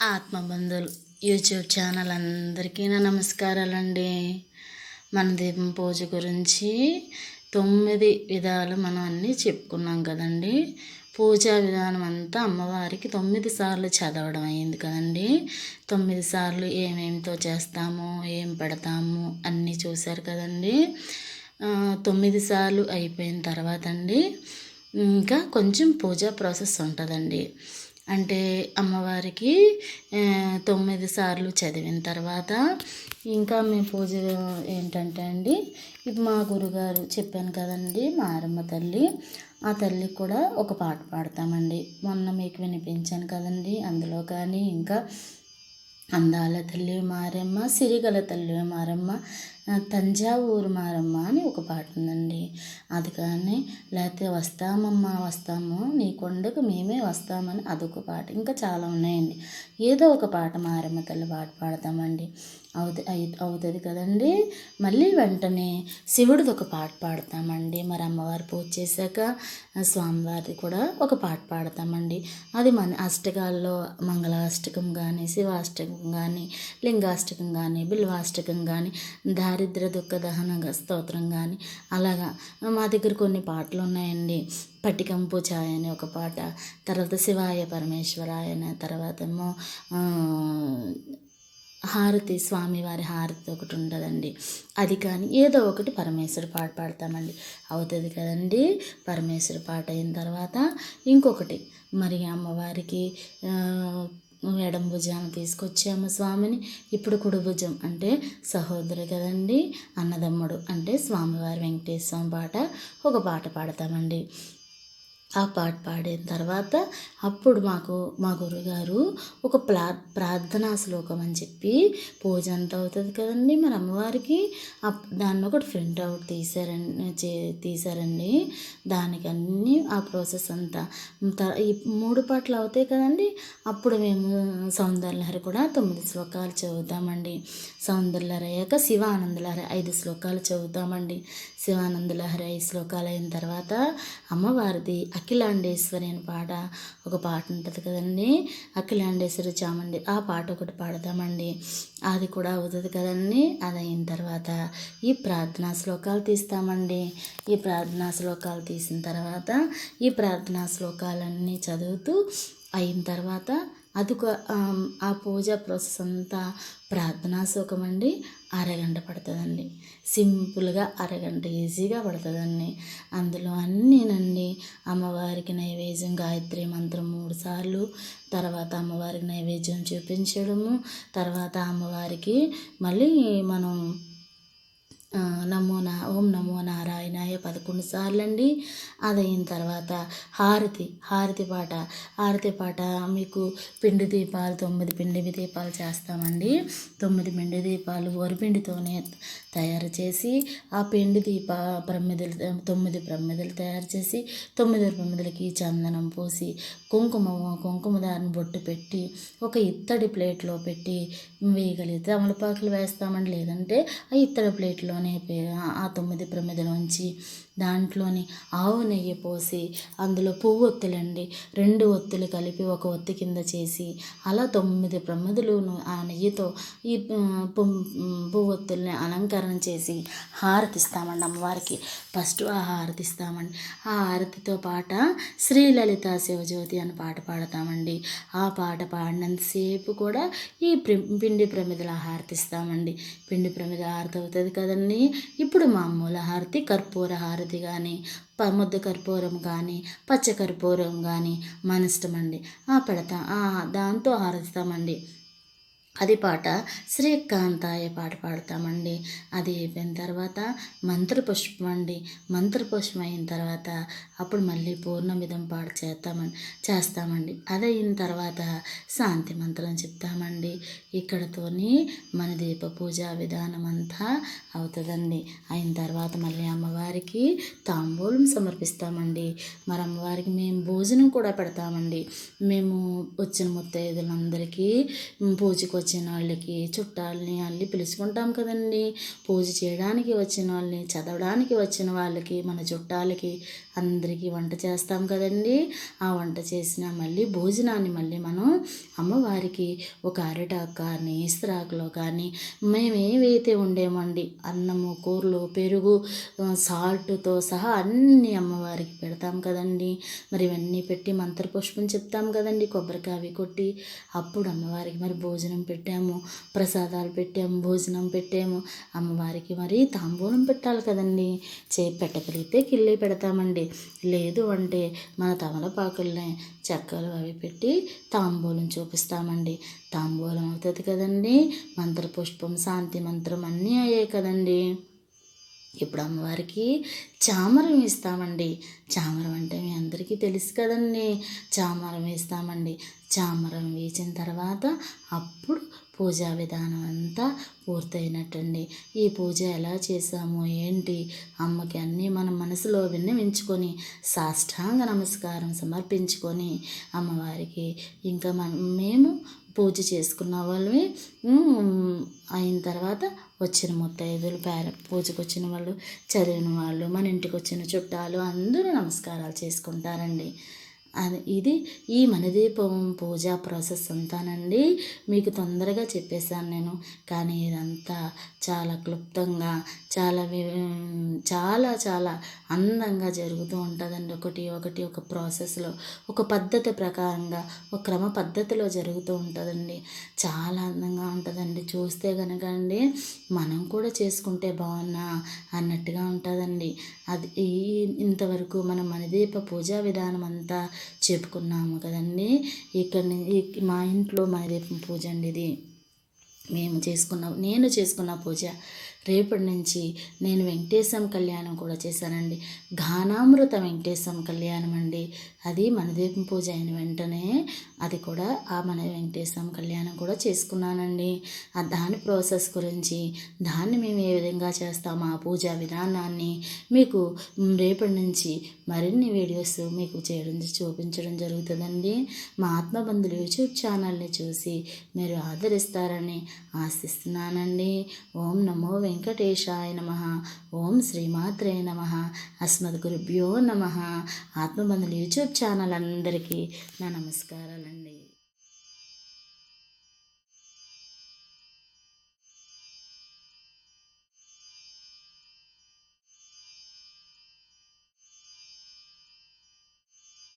ఆత్మబంధువులు YouTube channel అందరికీ నా నమస్కారాలండి. మన దీపం పూజ గురించి తొమ్మిది విధాలు మనం అన్నీ చెప్పుకున్నాం కదండి. పూజా విధానం అంతా అమ్మవారికి తొమ్మిది సార్లు చదవడం అయింది కదండి. తొమ్మిది సార్లు ఏమేమితో చేస్తాము ఏం పెడతాము అన్నీ చూశారు కదండి. తొమ్మిది సార్లు అయిపోయిన తర్వాత అండి ఇంకా కొంచెం పూజా ప్రాసెస్ ఉంటుందండి. అంటే అమ్మవారికి తొమ్మిది సార్లు చదివిన తర్వాత ఇంకా మీ పూజ ఏంటంటే అండి ఇది మా గురుగారు చెప్పాను కదండి మారమ్మ తల్లి. ఆ తల్లికి కూడా ఒక పాట పాడతామండి. మొన్న మీకు వినిపించాను కదండి అందులో కానీ ఇంకా అందాల తల్లి మారమ్మ సిరిగల తల్లి మారమ్మ తంజావూరు మారమ్మ అని ఒక పాట ఉందండి. అది కానీ లేకపోతే వస్తామమ్మా వస్తాము నీ కొండకు మేమే వస్తామని అదొక పాట. ఇంకా చాలా ఉన్నాయండి. ఏదో ఒక పాట మారమ్మ తల్లి పాట పాడతామండి. అవుత అవుతుంది కదండి. మళ్ళీ వెంటనే శివుడిది ఒక పాట పాడతామండి. మరి అమ్మవారు పూజ చేశాక స్వామివారిది కూడా ఒక పాట పాడతామండి. అది మన అష్టకాల్లో మంగళాష్టకం కానీ శివాష్టకం కానీ లింగాష్టకం కానీ బిల్వాష్టకం కానీ దారిద్ర దుఃఖ దహన స్తోత్రం కానీ అలాగా మా దగ్గర కొన్ని పాటలు ఉన్నాయండి పట్టికంపు ఛాయ అనే ఒక పాట తర్వాత శివాయ పరమేశ్వరాయ అనే తర్వాత ఏమో హారతి స్వామివారి హారతి ఒకటి ఉంటుందండి. అది కానీ ఏదో ఒకటి పరమేశ్వరి పాట పాడతామండి. అవుతుంది కదండి? పరమేశ్వరి పాట అయిన తర్వాత ఇంకొకటి మరి అమ్మవారికి ఎడం భుజాన్ని తీసుకొచ్చాము స్వామిని. ఇప్పుడు కుడి భుజం అంటే సహోదరు కదండి అన్నదమ్ముడు అంటే స్వామివారి వెంకటేశ్వర స్వామి పాట. ఒక పాట పాడతామండి. ఆ పాట పాడిన తర్వాత అప్పుడు మాకు మా గురుగారు ఒక ప్రా ప్రార్థనా శ్లోకం అని చెప్పి పూజ అంత అవుతుంది కదండి మన అమ్మవారికి అప్ దాన్ని ఒకటి ప్రింట్ అవుట్ తీశారండి చే తీసారండి దానికి అన్నీ ఆ ప్రాసెస్ అంతా. ఈ మూడు పాటలు అవుతాయి కదండి అప్పుడు మేము సౌందర్యలహరి కూడా తొమ్మిది శ్లోకాలు చదువుతామండి. సౌందర్యలహరి అయ్యాక శివానందలహరి ఐదు శ్లోకాలు చదువుతామండి. శివానందలహరి ఐదు శ్లోకాలు అయిన తర్వాత అమ్మవారిది అఖిలాండేశ్వరి అని పాట ఒక పాట ఉంటుంది కదండి. అఖిలాండేశ్వరి చామండి ఆ పాట ఒకటి పాడతామండి అది కూడా అవుతుంది కదండి. అది అయిన తర్వాత ఈ ప్రార్థనా శ్లోకాలు తీస్తామండి. ఈ ప్రార్థనా శ్లోకాలు తీసిన తర్వాత ఈ ప్రార్థనా శ్లోకాలన్నీ చదువుతూ అయిన తర్వాత అదొక ఆ పూజ ప్రాసెస్ అంతా ప్రార్థనా సుఖం అండి. అరగంట పడుతుందండి. సింపుల్గా అరగంట ఈజీగా పడుతుందండి. అందులో అన్నీనండి. అమ్మవారికి నైవేద్యం గాయత్రి మంత్రం మూడు సార్లు. తర్వాత అమ్మవారికి నైవేద్యం చూపించడము. తర్వాత అమ్మవారికి మళ్ళీ మనం నమో నా ఓం నమో నారాయణ పదకొండు సార్లు అండి అది అయిన తర్వాత హారతి హారతి పాట. హారతి పాట మీకు పిండి దీపాలు తొమ్మిది పిండి దీపాలు చేస్తామండి. తొమ్మిది పిండి దీపాలు వరిపిండితోనే తయారు చేసి ఆ పిండి దీప ప్రమిదలు తొమ్మిది ప్రమిదలు తయారు చేసి తొమ్మిది ప్రమిదలకి చందనం పోసి కుంకుమ కుంకుమ దారిని బొట్టు పెట్టి ఒక ఇత్తడి ప్లేట్లో పెట్టి వేయగలిగితే అమలపాకులు వేస్తామండి. లేదంటే ఆ ఇత్తడి ప్లేట్లోనే ఆ తొమ్మిది ప్రమిదలోంచి దాంట్లోని ఆవు నెయ్యి పోసి అందులో పువ్వు ఒత్తులండి. రెండు ఒత్తులు కలిపి ఒక ఒత్తి కింద చేసి అలా తొమ్మిది ప్రమదులను ఆ నెయ్యితో ఈ పువ్వు ఒత్తుల్ని అలంకరణ చేసి హారతిస్తామండి అమ్మవారికి. ఫస్ట్ ఆ హారతిస్తామండి. ఆ హారతితో పాట శ్రీలలిత శివజ్యోతి అని పాట పాడతామండి. ఆ పాట పాడినంతసేపు కూడా ఈ పిండి ప్రమిదల హారతిస్తామండి. పిండి ప్రమిద హారతి అవుతుంది కదండి. ఇప్పుడు మామూలు హారతి కర్పూర హారతి కానీ ప ముద్ద కర్పూరం కానీ పచ్చ కర్పూరం కానీ మన ఇష్టమండి. ఆ పెడతా ఆ దాంతో హారతిస్తామండి. అది పాట శ్రీకాంతాయ పాట పాడతామండి. అది అయిపోయిన తర్వాత మంత్రపుష్పం అండి. మంత్రపుష్పం అయిన తర్వాత అప్పుడు మళ్ళీ పూర్ణమిదం పాట చేస్తామని చేస్తామండి. అది అయిన తర్వాత శాంతి మంత్రం చెప్తామండి. ఇక్కడతోని మన దీప పూజా విధానం అంతా అవుతుందండి. అయిన తర్వాత మళ్ళీ అమ్మవారికి తాంబూలం సమర్పిస్తామండి. మరి అమ్మవారికి మేము భోజనం కూడా పెడతామండి. మేము వచ్చిన ముత్తైదులందరికీ పూజకు వచ్చిన వాళ్ళకి చుట్టాలని అల్లి పిలుచుకుంటాం కదండి. పూజ చేయడానికి వచ్చిన వాళ్ళని చదవడానికి వచ్చిన వాళ్ళకి మన చుట్టాలకి అందరికీ వంట చేస్తాం కదండి. ఆ వంట చేసిన మళ్ళీ భోజనాన్ని మళ్ళీ మనం అమ్మవారికి ఒక అరిటాకు కానీ ఇస్త్రాకులో కానీ మేమేవైతే ఉండేమండి అన్నము కూరలు పెరుగు సాల్ట్తో సహా అన్నీ అమ్మవారికి పెడతాం కదండి. మరి ఇవన్నీ పెట్టి మంత్రపుష్పం చెప్తాం కదండి కొబ్బరికాయ అవి కొట్టి అప్పుడు అమ్మవారికి మరి భోజనం పెట్టాము ప్రసాదాలు పెట్టాము భోజనం పెట్టాము. అమ్మవారికి మరి తాంబూలం పెట్టాలి కదండి. చే పెట్టగలిగితే కిళ్ళి పెడతామండి. లేదు అంటే మన తమలపాకుల్ని చెక్కలు అవి పెట్టి తాంబూలం చూపిస్తామండి. తాంబూలం అవుతుంది కదండి. మంత్రపుష్పం శాంతి మంత్రం అన్నీ అయ్యాయి కదండి. ఇప్పుడు అమ్మవారికి చామరం ఇస్తామండి. చామరం అంటే మీ అందరికీ తెలుసు కదండి. చామరం వేస్తామండి. చామరం వేసిన తర్వాత అప్పుడు పూజా విధానం అంతా పూర్తయినట్టండి. ఈ పూజ ఎలా చేసాము ఏంటి? అమ్మకి అన్నీ మన మనసులో విన్నవించుకొని సాష్టాంగ నమస్కారం సమర్పించుకొని అమ్మవారికి ఇంకా మనం మేము పూజ చేసుకున్న వాళ్ళవి అయిన తర్వాత వచ్చిన ముత్తైదులు పేర పూజకు వచ్చిన వాళ్ళు చదివిన వాళ్ళు మన ఇంటికి వచ్చిన చుట్టాలు అందరూ నమస్కారాలు చేసుకుంటారండి. అది ఇది ఈ మనదీపం పూజా ప్రాసెస్ అంతానండి. మీకు తొందరగా చెప్పేశాను నేను. కానీ ఇదంతా చాలా క్లుప్తంగా చాలా వి- చాలా చాలా అందంగా జరుగుతూ ఉంటుందండి. ఒకటి ఒకటి ఒక ప్రాసెస్లో ఒక పద్ధతి ప్రకారంగా ఒక క్రమ పద్ధతిలో జరుగుతూ ఉంటుందండి. చాలా అందంగా ఉంటుందండి. చూస్తే కనుక అండి మనం కూడా చేసుకుంటే బాగున్నా అన్నట్టుగా ఉంటుందండి. అది ఈ ఇంతవరకు మనం మనదీప పూజా విధానం అంతా చెప్పుకున్నాము కదండి. ఇక్కడ మా ఇంట్లో మా ఇంట్లో పూజ అండి ఇది. మేము చేసుకున్న నేను చేసుకున్న పూజ రేపటి నుంచి నేను వెంకటేశం కళ్యాణం కూడా చేశానండి. ఘానామృత వెంకటేశం కళ్యాణం అండి. అది మనదీపం పూజ అయిన వెంటనే అది కూడా ఆ మన వెంకటేశ్వరం కళ్యాణం కూడా చేసుకున్నానండి. ఆ దాని ప్రాసెస్ గురించి దాన్ని మేము ఏ విధంగా చేస్తాము ఆ పూజా విధానాన్ని మీకు రేపటి నుంచి మరిన్ని వీడియోస్ మీకు చేయడం చూపించడం జరుగుతుందండి. మా ఆత్మబంధులు యూట్యూబ్ ఛానల్ని చూసి మీరు ఆదరిస్తారని ఆశిస్తున్నానండి. ఓం నమో వెంకటేశాయ నమ. ఓం శ్రీమాత్రే నమ. అస్మద్ గురుభ్యో నమ ఆత్మబంధులు యూట్యూబ్ ఛానల్ అందరికీ నా నమస్కారాలండి. அன்னையே